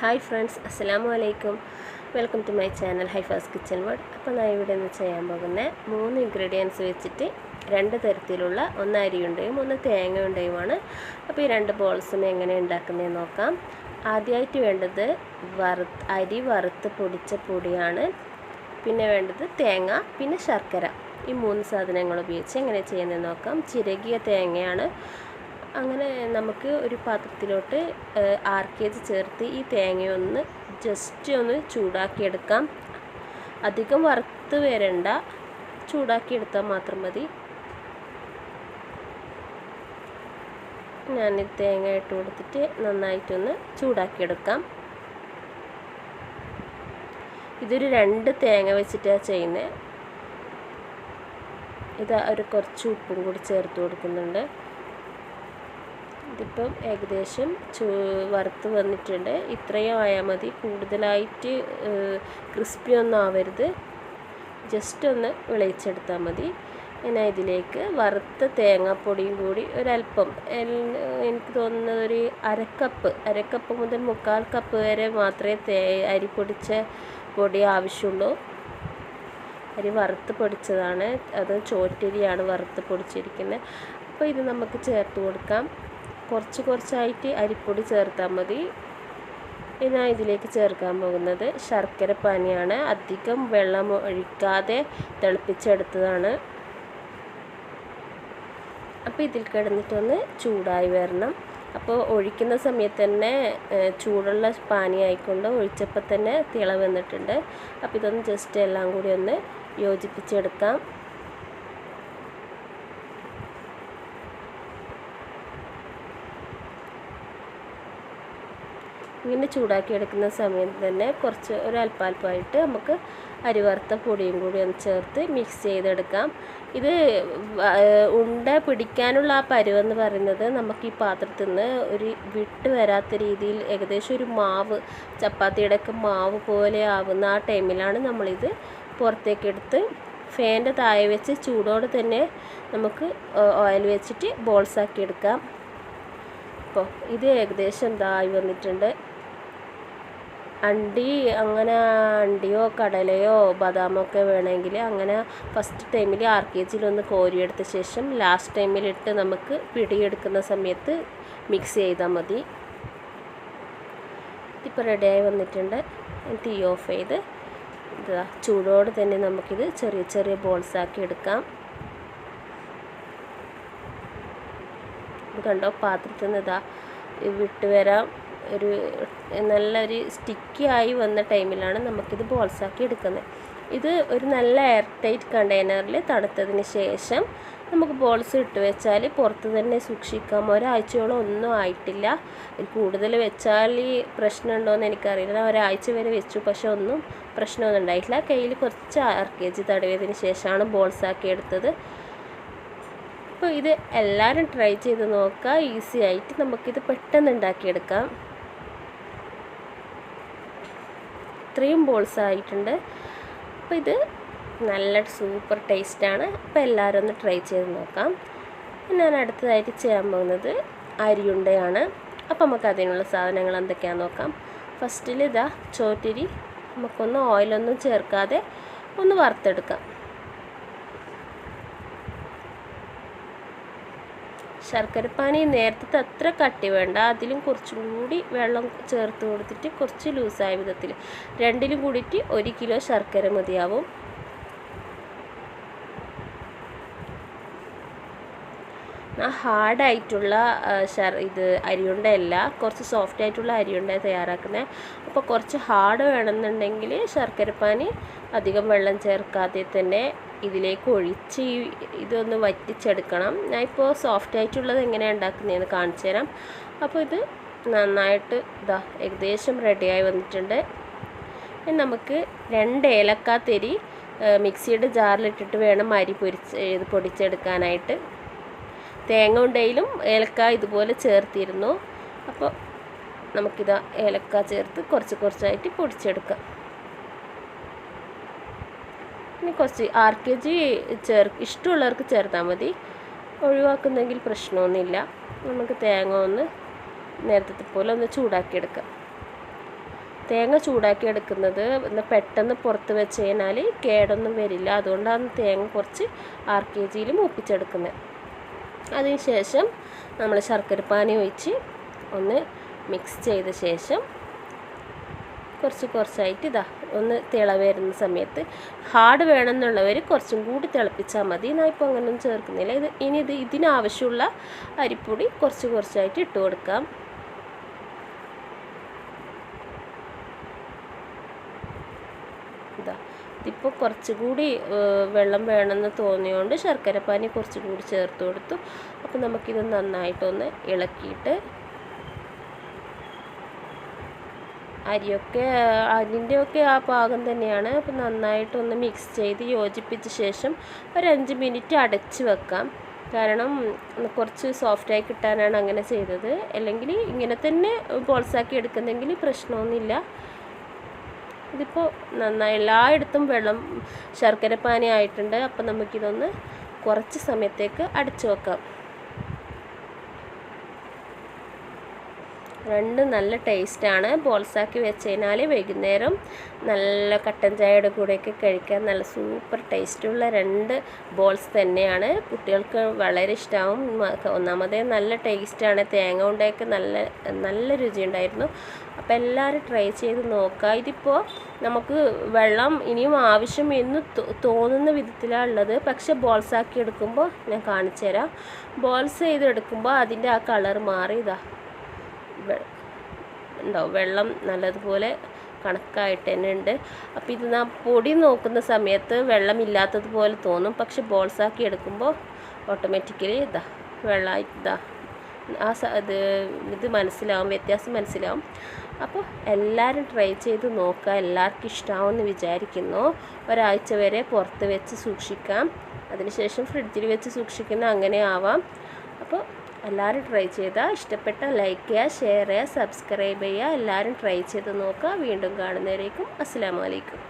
Hi friends അസ്സലാമു അലൈക്കും. Welcome to my channel Haifa's kitchen world അപ്പോൾ ഞാൻ ഇവിടെ നിന്ന് ചെയ്യാൻ പോകുന്ന മൂന്ന് ഇൻഗ്രീഡിയൻസ് വെച്ചിട്ട് രണ്ട് തരത്തിലുള്ള ഒന്ന് അരിയുണ്ടയും ഒന്ന് തേങ്ങയുണ്ടയുമാണ്. അപ്പോൾ ഈ രണ്ട് ബോൾസും എങ്ങനെ ഉണ്ടാക്കുന്നതെന്ന് നോക്കാം. ആദ്യമായിട്ട് വേണ്ടത് വറുത്ത് അരി വറുത്ത് പൊടിച്ച പൊടിയാണ്. പിന്നെ വേണ്ടത് തേങ്ങ പിന്നെ ശർക്കര. ഈ മൂന്ന് സാധനങ്ങൾ ഉപയോഗിച്ച് എങ്ങനെ ചെയ്യുന്നതെന്ന് നോക്കാം. ചിരകിയ തേങ്ങയാണ് അങ്ങനെ നമുക്ക് ഒരു പാത്രത്തിലോട്ട് ആർക്കേജ് ചേർത്ത് ഈ തേങ്ങയൊന്ന് ജസ്റ്റ് ഒന്ന് ചൂടാക്കിയെടുക്കാം. അധികം വറുത്ത് വരണ്ട. ചൂടാക്കിയെടുത്താൽ മാത്രം മതി. ഞാൻ തേങ്ങ ഇട്ട് കൊടുത്തിട്ട് നന്നായിട്ടൊന്ന് ചൂടാക്കിയെടുക്കാം. ഇതൊരു രണ്ട് തേങ്ങ വെച്ചിട്ടാണ് ചെയ്യുന്നത് ഇത് ഒരു കുറച്ച് ഉപ്പും കൂടി ചേർത്ത് കൊടുക്കുന്നുണ്ട്. ഇതിപ്പം ഏകദേശം ചൂ വറുത്ത് വന്നിട്ടുണ്ട്. ഇത്രയും ആയാൽ മതി. കൂടുതലായിട്ട് ക്രിസ്പി ഒന്നും ആവരുത്. ജസ്റ്റ് ഒന്ന് വിളയിച്ചെടുത്താൽ മതി. ഞാൻ ഇതിലേക്ക് വറുത്ത തേങ്ങാപ്പൊടിയും കൂടി ഒരല്പം എനിക്ക് തോന്നുന്നത് ഒരു അരക്കപ്പ്. അരക്കപ്പ് മുതൽ മുക്കാൽ കപ്പ് വരെ മാത്രമേ തേ അരി പൊടിച്ച പൊടി ആവശ്യമുള്ളൂ. അരി വറുത്ത് പൊടിച്ചതാണ്. അത് ചോറ്റരിയാണ് വറുത്ത് പൊടിച്ചിരിക്കുന്നത്. അപ്പോൾ ഇത് നമുക്ക് ചേർത്ത് കൊടുക്കാം. കുറച്ച് കുറച്ചായിട്ട് അരിപ്പൊടി ചേർത്താൽ മതി. ഞാൻ ഇതിലേക്ക് ചേർക്കാൻ പോകുന്നത് ശർക്കര പാനിയാണ്. അധികം വെള്ളം ഒഴിക്കാതെ തിളപ്പിച്ചെടുത്തതാണ്. അപ്പോൾ ഇതിൽ കിടന്നിട്ടൊന്ന് ചൂടായി വരണം. അപ്പോൾ ഒഴിക്കുന്ന സമയത്ത് തന്നെ ചൂടുള്ള പാനി ആയിക്കൊണ്ട് ഒഴിച്ചപ്പോൾ തന്നെ തിള വന്നിട്ടുണ്ട്. അപ്പോൾ ഇതൊന്ന് ജസ്റ്റ് എല്ലാം കൂടി ഒന്ന് യോജിപ്പിച്ചെടുക്കാം. ഇങ്ങനെ ചൂടാക്കി എടുക്കുന്ന സമയത്ത് തന്നെ കുറച്ച് ഒരു അല്പാൽപ്പമായിട്ട് നമുക്ക് അരി വറുത്ത പൊടിയും കൂടി ഒന്ന് ചേർത്ത് മിക്സ് ചെയ്തെടുക്കാം. ഇത് ഉണ്ട പിടിക്കാനുള്ള ആ പരുവെന്ന് പറയുന്നത് നമുക്ക് ഈ പാത്രത്തിൽ നിന്ന് ഒരു വിട്ട് വരാത്ത രീതിയിൽ ഏകദേശം ഒരു മാവ് ചപ്പാത്തിയുടെ ഒക്കെ മാവ് പോലെ ആവുന്ന ആ ടൈമിലാണ് നമ്മളിത് പുറത്തേക്കെടുത്ത് ഫാന്റെ താഴെ വെച്ച് ചൂടോടെ തന്നെ നമുക്ക് ഓയിൽ വെച്ചിട്ട് ബോൾസാക്കി എടുക്കാം അപ്പോൾ ഇത് ഏകദേശം ഇതായി വന്നിട്ടുണ്ട്. അണ്ടി അങ്ങനെ അണ്ടിയോ കടലയോ ബദാമൊക്കെ വേണമെങ്കിൽ അങ്ങനെ ഫസ്റ്റ് ടൈമിൽ ആർ കെ കോരിയെടുത്ത ശേഷം ലാസ്റ്റ് ടൈമിലിട്ട് നമുക്ക് പിടിയെടുക്കുന്ന സമയത്ത് മിക്സ് ചെയ്താൽ മതി. ഇപ്പോൾ റെഡിയായി വന്നിട്ടുണ്ട്. തീ ഓഫ് ചെയ്ത് ഇതാ ചൂടോടെ തന്നെ നമുക്കിത് ചെറിയ ചെറിയ ബോൾസ് ആക്കി എടുക്കാം. ഇത് കണ്ടോ പാത്രത്തിൽ നിന്ന് ഇതാ വിട്ട് വരാം. ഒരു നല്ലൊരു സ്റ്റിക്കി ആയി വന്ന ടൈമിലാണ് നമുക്കിത് ബോൾസാക്കി എടുക്കുന്നത്. ഇത് ഒരു നല്ല എയർ ടൈറ്റ് കണ്ടെയ്നറിൽ തണുത്തതിന് ശേഷം നമുക്ക് ബോൾസ് ഇട്ട് വെച്ചാൽ പുറത്ത് തന്നെ സൂക്ഷിക്കാം. ഒരാഴ്ചയോളം ഒന്നും ആയിട്ടില്ല. കൂടുതൽ വെച്ചാൽ ഈ പ്രശ്നമുണ്ടോ എന്ന് എനിക്കറിയില്ല. ഒരാഴ്ച വരെ വെച്ചു പക്ഷെ ഒന്നും പ്രശ്നമൊന്നും ഉണ്ടായിട്ടില്ല. കയ്യിൽ കുറച്ച് ആർ കെ ജി തടവിയതിന് ശേഷമാണ് ബോൾസാക്കി എടുത്തത്. അപ്പോൾ ഇത് എല്ലാവരും ട്രൈ ചെയ്ത് നോക്കുക. ഈസി ആയിട്ട് നമുക്കിത് പെട്ടെന്ന് ഉണ്ടാക്കിയെടുക്കാം. ഇത്രയും ബോൾസ് ആയിട്ടുണ്ട്. അപ്പോൾ ഇത് നല്ല സൂപ്പർ ടേസ്റ്റാണ്. അപ്പോൾ എല്ലാവരും ഒന്ന് ട്രൈ ചെയ്ത് നോക്കാം. ഞാൻ അടുത്തതായിട്ട് ചെയ്യാൻ പോകുന്നത് അരിയുണ്ടയാണ്. അപ്പോൾ നമുക്ക് അതിനുള്ള സാധനങ്ങൾ എന്തൊക്കെയാണെന്ന് നോക്കാം. ഫസ്റ്റിൽ ഇതാ ചോറ്റിരി. നമുക്കൊന്ന് ഓയിലൊന്നും ചേർക്കാതെ ഒന്ന് വറുത്തെടുക്കാം. ശർക്കരപ്പാനി നേരത്തെ അത്ര കട്ടി വേണ്ട. അതിലും കുറച്ചും കൂടി വെള്ളം ചേർത്ത് കൊടുത്തിട്ട് കുറച്ച് ലൂസായ വിധത്തിൽ രണ്ടിലും കൂടിയിട്ട് ഒരു കിലോ ശർക്കര മതിയാവും. ഹാർഡായിട്ടുള്ള ശർ ഇത് അരിയുണ്ടയല്ല. കുറച്ച് സോഫ്റ്റ് ആയിട്ടുള്ള അരിയുണ്ട തയ്യാറാക്കുന്നത്. അപ്പോൾ കുറച്ച് ഹാർഡ് വേണമെന്നുണ്ടെങ്കിൽ ശർക്കരപ്പാനി അധികം വെള്ളം ചേർക്കാതെ തന്നെ ഇതിലേക്ക് ഒഴിച്ച് ഇതൊന്ന് വറ്റിച്ചെടുക്കണം. ഞാൻ ഇപ്പോൾ സോഫ്റ്റ് ആയിട്ടുള്ളത് എങ്ങനെയാണ് ഉണ്ടാക്കുന്നതെന്ന് കാണിച്ചു തരാം. അപ്പോൾ ഇത് നന്നായിട്ട് ഇതാ ഏകദേശം റെഡിയായി വന്നിട്ടുണ്ട്. നമുക്ക് രണ്ട് ഏലക്കാത്തെരി മിക്സിയുടെ ജാറിലിട്ടിട്ട് വേണം അരി പൊരിച്ച് ഇത് പൊടിച്ചെടുക്കാനായിട്ട്. തേങ്ങ ഉണ്ടെങ്കിലും ഏലക്ക ഇതുപോലെ ചേർത്തിരുന്നു. അപ്പോൾ നമുക്കിതാ ഏലക്ക ചേർത്ത് കുറച്ച് കുറച്ചായിട്ട് പൊടിച്ചെടുക്കാം. ഇനി കുറച്ച് ആർ കെ ജി ചേർ ഇഷ്ടമുള്ളവർക്ക് ചേർത്താൽ മതി. ഒഴിവാക്കുന്നെങ്കിൽ പ്രശ്നമൊന്നുമില്ല. നമുക്ക് തേങ്ങ ഒന്ന് നേരത്തെ പോലെ ഒന്ന് ചൂടാക്കിയെടുക്കാം. തേങ്ങ ചൂടാക്കി എടുക്കുന്നത് പെട്ടെന്ന് പുറത്ത് വെച്ച് കഴിഞ്ഞാൽ കേടൊന്നും വരില്ല. അതുകൊണ്ടാണ് തേങ്ങ കുറച്ച് ആർ കെ ജിയിൽ മൂപ്പിച്ചെടുക്കുന്നത്. അതിന് ശേഷം നമ്മൾ ശർക്കരപ്പാനി ഒഴിച്ച് ഒന്ന് മിക്സ് ചെയ്ത ശേഷം കുറച്ച് കുറച്ചായിട്ട് ഇതാ ഒന്ന് തിള വരുന്ന സമയത്ത് ഹാർഡ് വേണമെന്നുള്ളവർ കുറച്ചും കൂടി തിളപ്പിച്ചാൽ മതി. ഞാൻ ഇപ്പോൾ അങ്ങനെയൊന്നും ചേർക്കുന്നില്ല. ഇത് ഇനി ഇത് ഇതിനാവശ്യമുള്ള അരിപ്പൊടി കുറച്ച് കുറച്ചായിട്ട് ഇട്ട് കൊടുക്കാം. ഇതാ ഇതിപ്പോൾ കുറച്ചുകൂടി വെള്ളം വേണമെന്ന് തോന്നിയോണ്ട് ശർക്കരപ്പാനി കുറച്ചുകൂടി ചേർത്ത് കൊടുത്തു. അപ്പോൾ നമുക്കിത് നന്നായിട്ടൊന്ന് ഇളക്കിയിട്ട് അരിയൊക്കെ അതിന്റെയൊക്കെ ആ പാകം തന്നെയാണ്. അപ്പോൾ നന്നായിട്ടൊന്ന് മിക്സ് ചെയ്ത് യോജിപ്പിച്ച ശേഷം ഒരു അഞ്ച് മിനിറ്റ് അടച്ച് വെക്കാം. കാരണം കുറച്ച് സോഫ്റ്റായി കിട്ടാനാണ് അങ്ങനെ ചെയ്തത്. അല്ലെങ്കിൽ ഇങ്ങനെ തന്നെ ബോൾസാക്കി എടുക്കുന്നെങ്കിൽ പ്രശ്നമൊന്നുമില്ല. ഇതിപ്പോൾ നന്നായി എല്ലായിടത്തും വെള്ളം ശർക്കര പാനി ആയിട്ടുണ്ട്. അപ്പോൾ നമുക്കിതൊന്ന് കുറച്ച് സമയത്തേക്ക് അടച്ചു വെക്കാം. രണ്ട് നല്ല ടേസ്റ്റാണ്. ബോൾസാക്കി വെച്ച് കഴിഞ്ഞാൽ വൈകുന്നേരം നല്ല കട്ടൻ ചായയുടെ കൂടെയൊക്കെ കഴിക്കാൻ നല്ല സൂപ്പർ ടേസ്റ്റുള്ള രണ്ട് ബോൾസ് തന്നെയാണ്. കുട്ടികൾക്ക് വളരെ ഇഷ്ടമാവും ഒന്നാമതേ നല്ല ടേസ്റ്റാണ്. തേങ്ങ കൊണ്ടൊക്കെ നല്ല നല്ല രുചിയുണ്ടായിരുന്നു. അപ്പോൾ എല്ലാവരും ട്രൈ ചെയ്ത് നോക്കുക. ഇതിപ്പോൾ നമുക്ക് വെള്ളം ഇനിയും ആവശ്യം എന്ന് തോന്നുന്ന വിധത്തിലാണ് ഉള്ളത്. പക്ഷെ ബോൾസാക്കി എടുക്കുമ്പോൾ ഞാൻ കാണിച്ചു തരാം ബോൾസ് ചെയ്തെടുക്കുമ്പോൾ അതിന്റെ ആ കളർ മാറി. ഇതാ. ഉണ്ടാവും വെള്ളം നല്ലതുപോലെ കണക്കായിട്ട് തന്നെ ഉണ്ട്. അപ്പോൾ ഇത് നാം പൊടി നോക്കുന്ന സമയത്ത് വെള്ളമില്ലാത്തതുപോലെ തോന്നും. പക്ഷെ ബോൾസാക്കി എടുക്കുമ്പോൾ ഓട്ടോമാറ്റിക്കലി ഇതാ വെള്ളമായി ഇതാ ആ ഇത് ഇത് മനസ്സിലാവും വ്യത്യാസം മനസ്സിലാവും. അപ്പോൾ എല്ലാവരും ട്രൈ ചെയ്ത് നോക്കുക എല്ലാവർക്കും ഇഷ്ടമാവുമെന്ന് വിചാരിക്കുന്നു. ഒരാഴ്ച വരെ പുറത്ത് വെച്ച് സൂക്ഷിക്കാം. അതിനുശേഷം ഫ്രിഡ്ജിൽ വെച്ച് സൂക്ഷിക്കുന്ന അങ്ങനെ ആവാം. അപ്പോൾ എല്ലാവരും ട്രൈ ചെയ്താൽ ഇഷ്ടപ്പെട്ട ലൈക്ക് ചെയ്യുക ഷെയർ ചെയ്യുക സബ്സ്ക്രൈബ് ചെയ്യുക എല്ലാവരും ട്രൈ ചെയ്ത് നോക്കുക വീണ്ടും കാണുന്നവരേക്കും അസ്സാം വലൈക്കും